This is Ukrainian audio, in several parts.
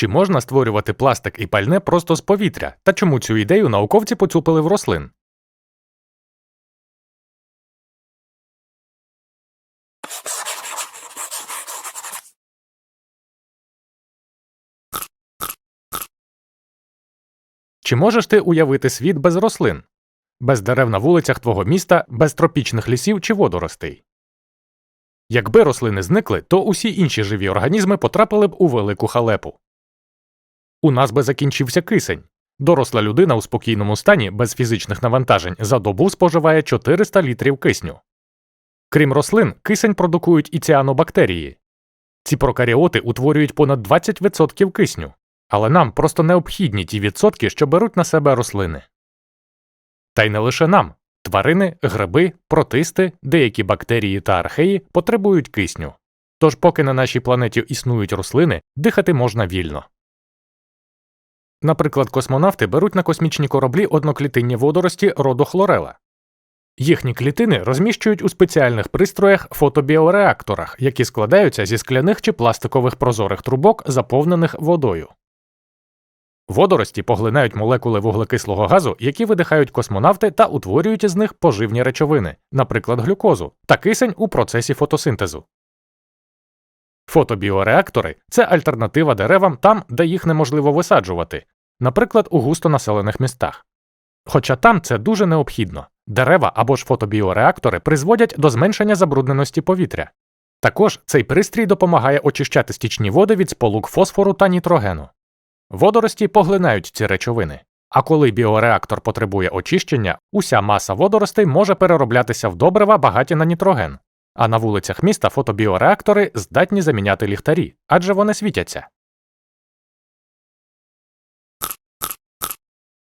Чи можна створювати пластик і пальне просто з повітря? Та чому цю ідею науковці поцупили в рослин? Чи можеш ти уявити світ без рослин? Без дерев на вулицях твого міста, без тропічних лісів чи водоростей? Якби рослини зникли, то усі інші живі організми потрапили б у велику халепу. У нас би закінчився кисень. Доросла людина у спокійному стані без фізичних навантажень за добу споживає 400 літрів кисню. Крім рослин, кисень продукують і ціанобактерії. Ці прокаріоти утворюють понад 20% кисню, але нам просто необхідні ті відсотки, що беруть на себе рослини. Та й не лише нам. Тварини, гриби, протисти, деякі бактерії та археї потребують кисню. Тож, поки на нашій планеті існують рослини, дихати можна вільно. Наприклад, космонавти беруть на космічні кораблі одноклітинні водорості роду хлорела. Їхні клітини розміщують у спеціальних пристроях фотобіореакторах, які складаються зі скляних чи пластикових прозорих трубок, заповнених водою. Водорості поглинають молекули вуглекислого газу, які видихають космонавти та утворюють із них поживні речовини, наприклад, глюкозу та кисень у процесі фотосинтезу. Фотобіореактори це альтернатива деревам там, де їх неможливо висаджувати, наприклад, у густонаселених містах. Хоча там це дуже необхідно дерева або ж фотобіореактори призводять до зменшення забрудненості повітря. Також цей пристрій допомагає очищати стічні води від сполук фосфору та нітрогену. Водорості поглинають ці речовини. А коли біореактор потребує очищення, уся маса водоростей може перероблятися в добрива багаті на нітроген. А на вулицях міста фотобіореактори здатні заміняти ліхтарі, адже вони світяться.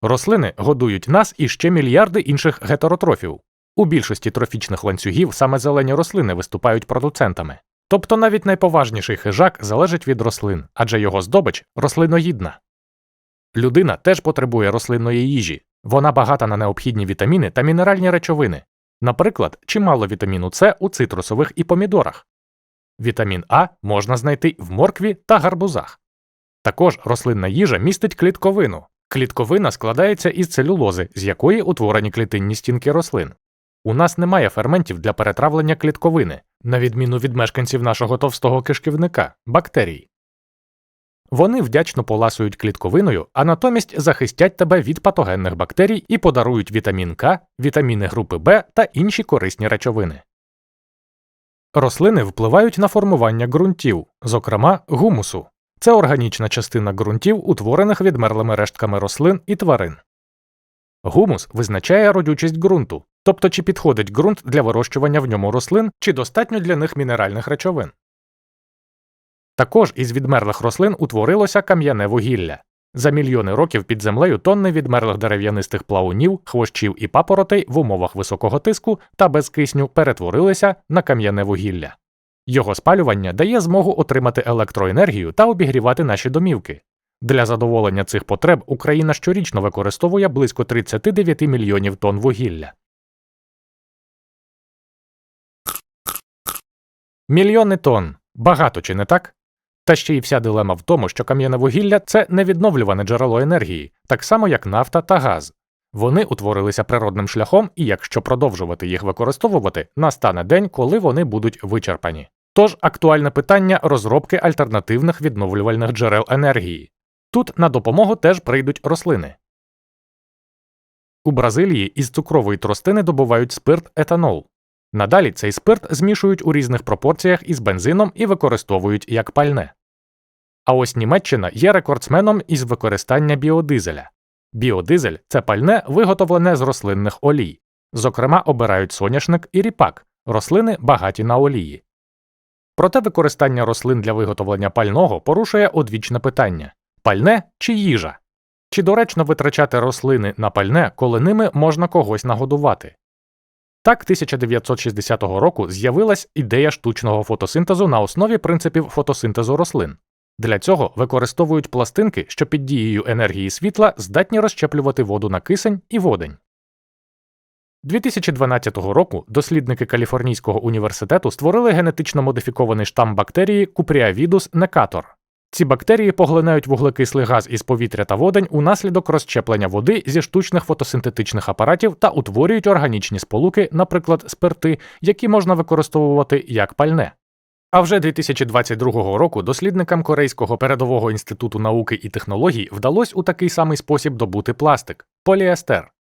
Рослини годують нас і ще мільярди інших гетеротрофів. У більшості трофічних ланцюгів саме зелені рослини виступають продуцентами. Тобто навіть найповажніший хижак залежить від рослин, адже його здобич рослиноїдна. Людина теж потребує рослинної їжі, вона багата на необхідні вітаміни та мінеральні речовини, наприклад, чимало вітаміну С у цитрусових і помідорах. Вітамін А можна знайти в моркві та гарбузах. Також рослинна їжа містить клітковину. Клітковина складається із целюлози, з якої утворені клітинні стінки рослин. У нас немає ферментів для перетравлення клітковини, на відміну від мешканців нашого товстого кишківника бактерій. Вони вдячно поласують клітковиною, а натомість захистять тебе від патогенних бактерій і подарують вітамін К, вітаміни групи Б та інші корисні речовини. Рослини впливають на формування ґрунтів, зокрема гумусу. Це органічна частина ґрунтів, утворених відмерлими рештками рослин і тварин. Гумус визначає родючість ґрунту, тобто чи підходить ґрунт для вирощування в ньому рослин, чи достатньо для них мінеральних речовин. Також із відмерлих рослин утворилося кам'яне вугілля. За мільйони років під землею тонни відмерлих дерев'янистих плавунів, хвощів і папоротей в умовах високого тиску та без кисню перетворилися на кам'яне вугілля. Його спалювання дає змогу отримати електроенергію та обігрівати наші домівки. Для задоволення цих потреб Україна щорічно використовує близько 39 мільйонів тонн вугілля. Мільйони тонн. Багато чи не так? Та ще й вся дилема в тому, що кам'яне вугілля це невідновлюване джерело енергії, так само як нафта та газ. Вони утворилися природним шляхом, і якщо продовжувати їх використовувати, настане день, коли вони будуть вичерпані. Тож актуальне питання розробки альтернативних відновлювальних джерел енергії. Тут на допомогу теж прийдуть рослини. У Бразилії із цукрової тростини добувають спирт етанол. Надалі цей спирт змішують у різних пропорціях із бензином і використовують як пальне. А ось Німеччина є рекордсменом із використання біодизеля. Біодизель це пальне, виготовлене з рослинних олій. Зокрема, обирають соняшник і ріпак, рослини багаті на олії. Проте використання рослин для виготовлення пального порушує одвічне питання пальне чи їжа? Чи доречно витрачати рослини на пальне, коли ними можна когось нагодувати? Так 1960 року з'явилась ідея штучного фотосинтезу на основі принципів фотосинтезу рослин. Для цього використовують пластинки, що під дією енергії світла здатні розщеплювати воду на кисень і водень. 2012 року дослідники Каліфорнійського університету створили генетично модифікований штам бактерії Cupriavidus necator. Ці бактерії поглинають вуглекислий газ із повітря та водень унаслідок розщеплення води зі штучних фотосинтетичних апаратів та утворюють органічні сполуки, наприклад, спирти, які можна використовувати як пальне. А вже 2022 року дослідникам Корейського передового інституту науки і технологій вдалося у такий самий спосіб добути пластик поліестер.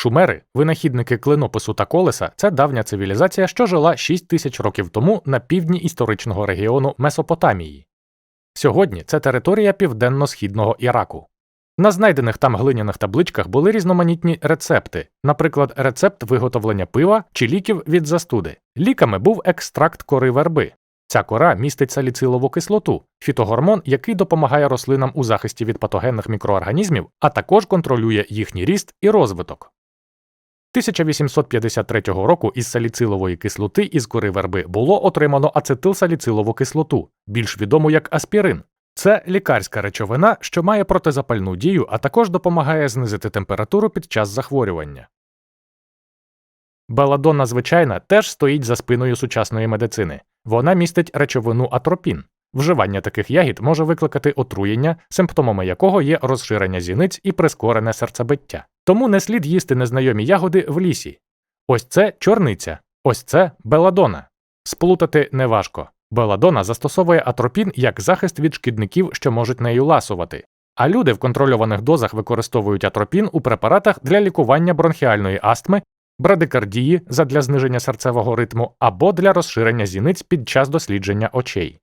Шумери, винахідники клинопису та колеса, це давня цивілізація, що жила 6 тисяч років тому на півдні історичного регіону Месопотамії. Сьогодні це територія південно-східного Іраку. На знайдених там глиняних табличках були різноманітні рецепти, наприклад, рецепт виготовлення пива чи ліків від застуди. Ліками був екстракт кори верби. Ця кора містить саліцилову кислоту, фітогормон, який допомагає рослинам у захисті від патогенних мікроорганізмів, а також контролює їхній ріст і розвиток. 1853 року із саліцилової кислоти із кори верби було отримано ацетилсаліцилову кислоту, більш відому як аспірин. Це лікарська речовина, що має протизапальну дію, а також допомагає знизити температуру під час захворювання. Беладонна звичайна теж стоїть за спиною сучасної медицини. Вона містить речовину атропін. Вживання таких ягід може викликати отруєння, симптомами якого є розширення зіниць і прискорене серцебиття. Тому не слід їсти незнайомі ягоди в лісі. Ось це чорниця, ось це беладона. Сплутати неважко. Беладона застосовує атропін як захист від шкідників, що можуть нею ласувати. А люди в контрольованих дозах використовують атропін у препаратах для лікування бронхіальної астми, брадикардії задля зниження серцевого ритму або для розширення зіниць під час дослідження очей.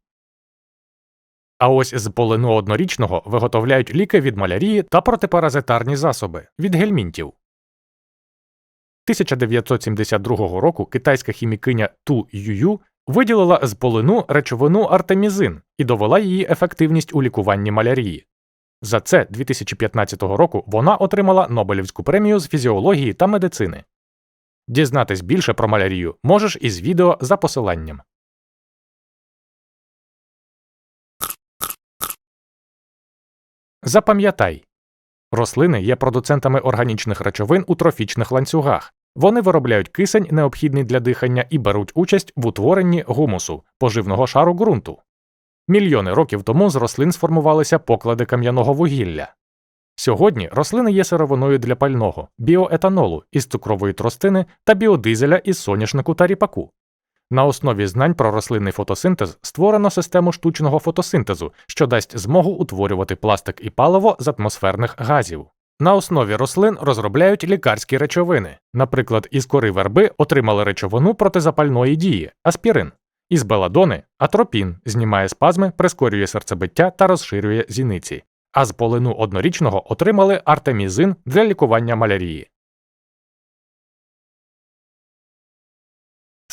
А ось з полину однорічного виготовляють ліки від малярії та протипаразитарні засоби від гельмінтів. 1972 року китайська хімікиня Ту Юю виділила з полину речовину артемізин і довела її ефективність у лікуванні малярії. За це 2015 року вона отримала Нобелівську премію з фізіології та медицини. Дізнатись більше про малярію можеш із відео за посиланням. Запам'ятай рослини є продуцентами органічних речовин у трофічних ланцюгах. Вони виробляють кисень, необхідний для дихання, і беруть участь в утворенні гумусу, поживного шару ґрунту. Мільйони років тому з рослин сформувалися поклади кам'яного вугілля. Сьогодні рослини є сировиною для пального, біоетанолу із цукрової тростини та біодизеля із соняшнику та ріпаку. На основі знань про рослинний фотосинтез створено систему штучного фотосинтезу, що дасть змогу утворювати пластик і паливо з атмосферних газів. На основі рослин розробляють лікарські речовини. Наприклад, із кори верби отримали речовину протизапальної дії аспірин, із беладони атропін знімає спазми, прискорює серцебиття та розширює зіниці. А з полину однорічного отримали артемізин для лікування малярії.